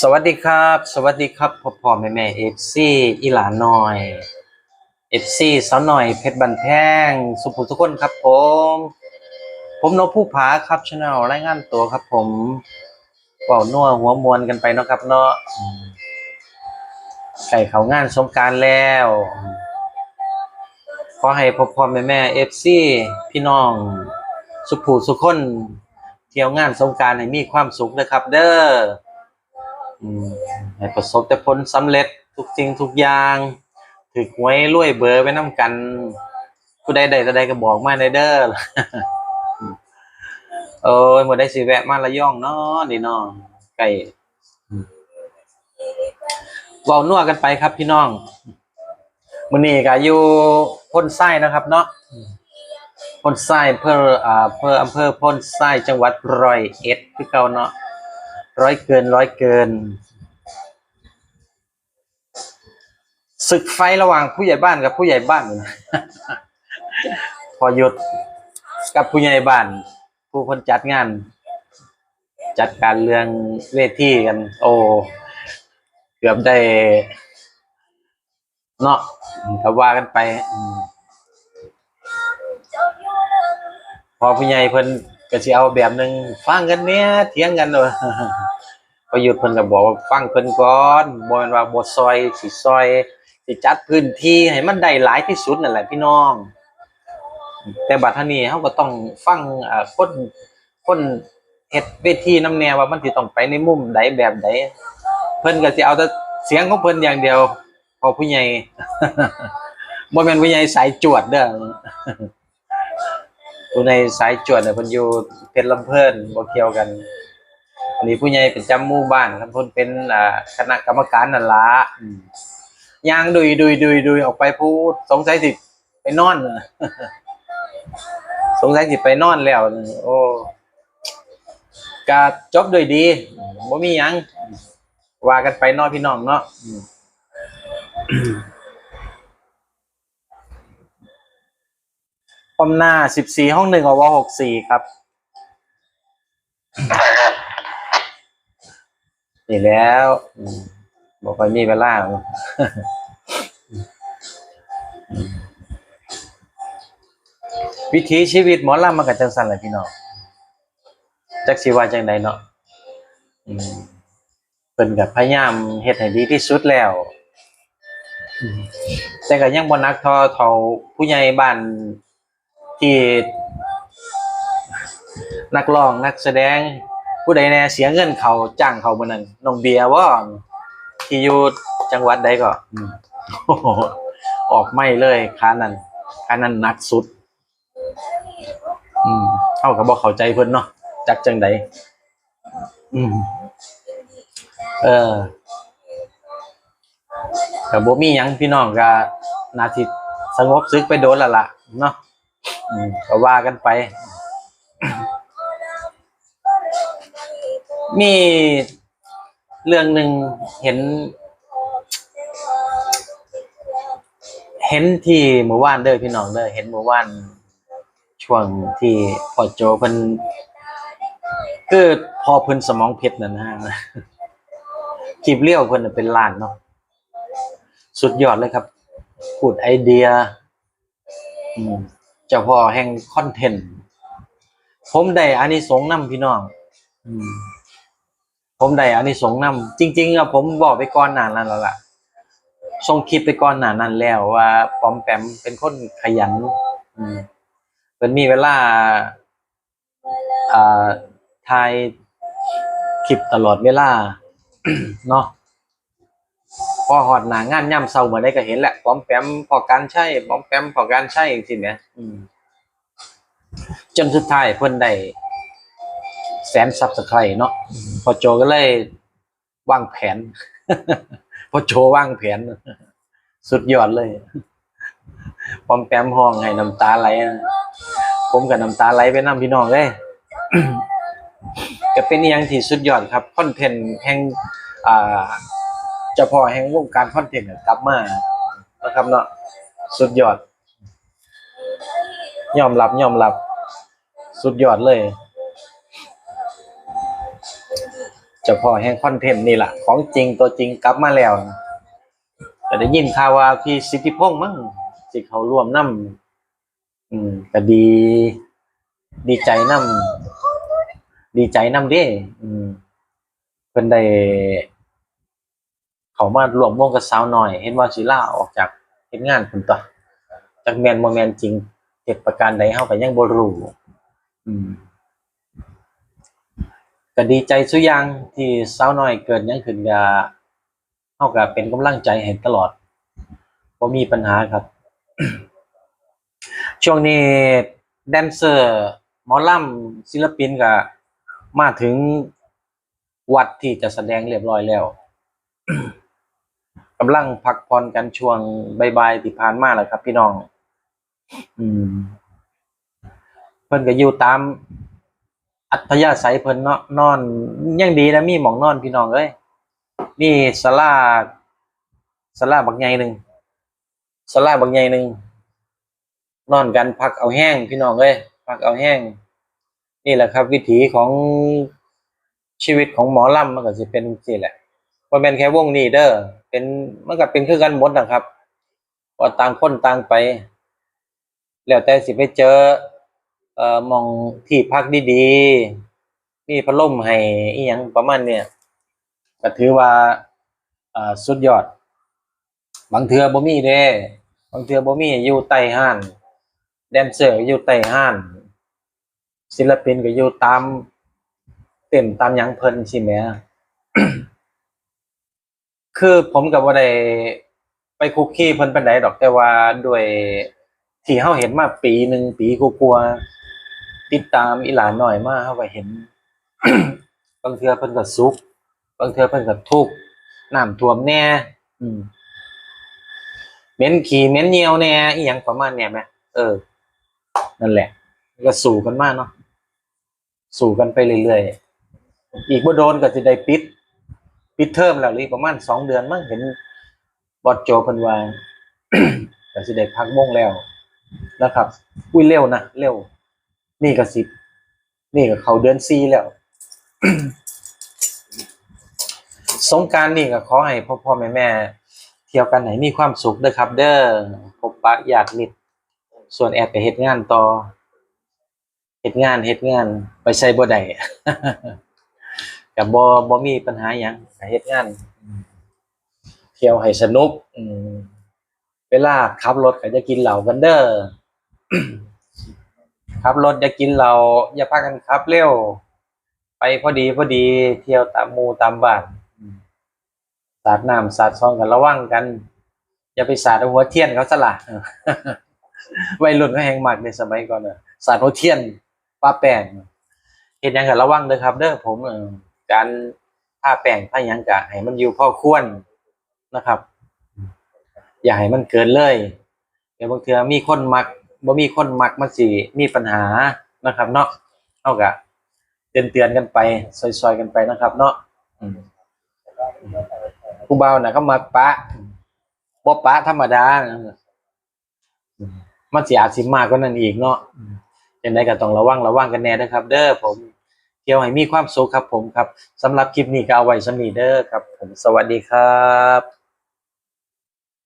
สวัสดีครับ สวัสดีครับพ่อพ่อแม่แม่เอฟซีอีหลานน้อยเอฟซีสาวหน่อยเพชรบันแพงสุภุทุกคนครับผม ผมนกผู้ผาครับชาแนลรายงานตัวครับ ผมเป่านัวหัวมวนกันไปเนาะครับเนาะไก่เขางานสงการแล้วขอให้พ่อพ่อแม่แม่เอฟซีพี่น้อง สุภูสุคนเที่ยวงานสงการให้มีความสุขนะครับ เด้อ ให้ประสบแต่ผลสำเร็จทุกสิ่งทุกอย่างถือหวยรวยเบอร์ไว้น้ำกันผู้ใดใดใดก็บอกมาไดเด้อเอ้ยหมดได้สิแวะมาละย่องเนาะนี่เนาะไก่เว้านัวกันไปครับพี่น้องมื้อนี้ก็อยู่พ้นไส้นะครับเนาะพ้นไส้อำเภออ่าอำเภออำเภอพ้นไส้จังหวัดร้อยเอ็ดคือเก่าเนาะ ร้อยเกินร้อยเกินศึกไฟระหว่างผู้ใหญ่บ้านกับผู้ใหญ่บ้านพอหยุดกับผู้ใหญ่บ้าน ผู้คนจัดงาน จัดการเรื่องเวทีกัน โอ้เกือบได้เนาะก็ว่ากันไปพอผู้ใหญ่เพิ่นก็สิเอาแบบหนึ่งฟังกันเนี้ยเถียงกันเลย ประยุทธ์เพิ่นก็บอกว่าฟังเพิ่นก่อนบ่แม่นว่าบ่ซอยสิซอยสิจัดพื้นที่ให้มันได้หลายที่สุดนั่นแหละพี่น้อง แต่บัดนี้เฮาก็ต้องฟังอ่อคนคนเฮ็ดเวทีน้ำแนวว่ามันสิต้องไปในมุมใดแบบใดเพิ่นก็สิเอาแต่เสียงของเพิ่นอย่างเดียวพอผู้ใหญ่บ่แม่นผู้ใหญ่สายจวดเด้อผู้ในสายจวดเนี่ยเพิ่นอยู่เพชรลำเพิ่นบ่เกี่ยวกัน นนี้ผู้ใหญ่เป็นจำหมู่บ้านครับเพิ่นเป็นอ่าคณะกรรมการนั่นล่ะอืมย่างดุยดุยดุยดุยออกไปพูดสงสัยสิไปนอนสงสัยสิไปนอนแล้วโอ้ก็จบด้วยดีบ่มีหยังว่ากันไปเนอพี่น้องเนาะอืมความหน้าสิบสี่ห้องหนึ่งอวหกสี่ครับ นี่แล้วบอกไปมีเวลาวิถีชีวิตหมอลำมันกับจังสันแหละพี่น้องจักสิว่าจังใดเนาะเพิ่นกับพยายามเฮ็ดให้ดีที่สุดแล้วแต่ก็ยังบ่นักทอเท่าผู้ใหญ่บ้านที่นักร้องนักแสดง ผู้ใดแน่เสียเงินเขาจ้างเขามื้อนั้นน้องเบียร์ว่าที่อยู่จังหวัดใดก็ออกไม่เลยค่านั้นค่านั้นนักสุด อืมเข้ากับบอกเข้าใจเพิ่นเนาะจักจังใดอืม เออกับบ่มียังพี่น้องก็นาทีสงบซึกไปโดนละละเนาะก็ว่ากันไป มีเรื่องหนึ่งเห็น เห็นที่เมื่อวานเด้อพี่น้องเด้อเห็นเมื่อวานช่วงที่พอโจเพิ่นคือพอเพิ่นสมองเพชรนั่นนะฮะคลิปเลี้ยวเพิ่นเป็นล้านเนาะสุดยอดเลยครับพูดไอเดียเจ้าพ่อแห่งคอนเทนต์ ผมได้อานิสงส์นำพี่น้อง อืม ผมได้อานิสงส์นำจริงๆอะผมบอกไปก่อนนานั้นแล้วล่ะส่งคลิปไปก่อนหนานั้นแล้วว่าปอมแปมเป็นคนขยัน อืมเป็นมีเวลาอ่าถ่ายคลิปตลอดเวลาเนาะพอหอดหนางานย่ำเศร้าเหมือนได้ก็เห็นแหละป้อมแปมพอการใช่ป้อมแปมพอการใช่สิเนี่ยจนสุดท้ายเพิ่นได้ สนซับสไครเนาะพอโจก็เลยวางแผน พอโจวางแผน สุดยอดเลยปอมแปมห้องให้น้ำตาไหลนะผมกับน้ำตาไหลไปน้ำพี่น้องเลยก็เป็นอหย่างที่สุดยอดครับคอนเทนต์แห่งอ่าเจ้าพ่อแห่งวงการคอนเทนต์กลับมานะครับเนาะสุดยอด ยอมรับยอมรับ สุดยอดเลย เจ้าพ่อแห่งคอนเทนต์นี่แหละของจริงตัวจริงกลับมาแล้วแต่ได้ยินข่าวว่าพี่สิทธิพงษ์มั้งสิเขาร่วมนํอืมก็ดี ดีใจนํดีใจนํเด้ อืมเพิ่นได้เขามารวมวงกับสาวหน่อย เห็นว่าสิลาออกจากเฮ็ดงานเพิ่นต่อจักแมนบ่แมนจริงเหตุประการใดเฮาก็ยังบ่รู้อืม ก็ดีใจสุยางที่สาวน้อยเกิดยังขึ้นก็เฮาก็เป็นกำลังใจให้ตลอดบ่มีปัญหาครับ ช่วงนี้แดนเซอร์หมอลำศิลปินก็มาถึงวัดที่จะแสดงเรียบร้อยแล้วกำลังพักผ่อนกันช่วงบายๆที่ผ่านมาแล้วครับ พี่น้อง อืมเพิ่นก็อยู่ตาม อัธยาศัยเพิ่นเนาะนอนยังดีนะมีหมองนอนพี่น้องเอ้ยมีศาลาศาลาบักใหญ่หนึ่งศาลาบักใหญ่หนึ่งนอนกันพักเอาแห้งพี่น้องเอ้ยพักเอาแห้ง นี่แหละครับ วิถีของชีวิตของหมอลำมันก็สิเป็นจังแหละบ่แม่นแค่วงนี้เด้อเป็นมันก็เป็นคือกันหมดนะครับว่าต่างคนต่างไป แล้วแต่สิไปเจอ เอ่อมองที่พักดีๆ มีพัดลมให้อีหยังประมาณเนี่ยก็ถือว่าอ่าสุดยอด บางเทือบ่มีเด้ บางเทือบ่มีอยู่ใต้ห้าน แดนเซอร์อยู่ใต้ห้าน ศิลปินก็อยู่ตามเต็มตามหยังเพิ่นสิแหมคือผมก็บ่ได้ไปคุกคีเพิ่นปานใดดอกแต่ว่าด้วยที่เฮาเห็นมาปีหนึ่งปีกว่าๆ ติดตามอีหลานหน้อยมาเฮาก็เห็น บางเทือเพิ่นก็สุขบางเทือเพิ่นก็ทุกข์น้ำท่วมแน่ อืมเหม็นขี้เหม็นเหนียวแน่อีหยังประมาณเนี้ยแหมเออ นั่นแหละ ก็สู้กันมากเนาะสู้กันไปเรื่อยๆอีกบ่โดนก็สิได้ปิด ปิดเทอมแล้วหรือประมาณสองเดือนมั้งเห็นบอดโจเพิ่นว่าก็สิได้พักวงแล้วนะครับ อุ้ยเร็วนะเร็ว นี่ก็สิบนี่ก็เขาเดือนซีแล้ว สงการนี่ก็ขอให้พ่อพ่อแม่แม่เที่ยวกันไหนมีความสุขเด้อครับ เด้อพบปะญาติมิตรส่วนแอดไปเฮ็ดงานต่อเฮ็ดงานเฮ็ดงานไปใส่บ่ได้กับบ่บ่มีปัญหาหยังเฮ็ดงาน เที่ยวให้สนุกเวลาขับรถก็จะกินเหล้ากันเด้อ ขับรถอย่ากินเหล้าอย่าพากันขับเร็ว ไปพอดีพอดีเที่ยวตามหมู่ตามบ้านสาดน้ำสาดซองกันระวังกัน อย่าไปสาดหัวเทียนเขาซะละวัยรุ่นก็แหงมากในสมัยก่อนเนอะสาดหัวเทียนป้าแป้งเห็นยังกันระวังเด้อครับ เด้อผมเออการผ้าแป้งผ้ายังกะให้มันอยู่พอควรนะครับ อย่าให้มันเกินเลยเดี๋ยวบางเทือมีคนมัก บ่มีคนมักมันสิมีปัญหานะครับ เนาะเฮากะเตือนเตือนๆกันไป ซอยๆกันไปนะครับ เนาะผู้เบาน่ะก็มักปะบ่ปะธรรมดามันสิอาจสิมากกว่านั้นอีกเนาะอืมจังไดก็ต้องระวังระวังกันแน่เด้อครับ เด้อผมเที่ยวให้มีความสุขครับผมครับสำหรับคลิปนี้ก็เอาไว้สำนีเด้อครับ ผมสวัสดีครับ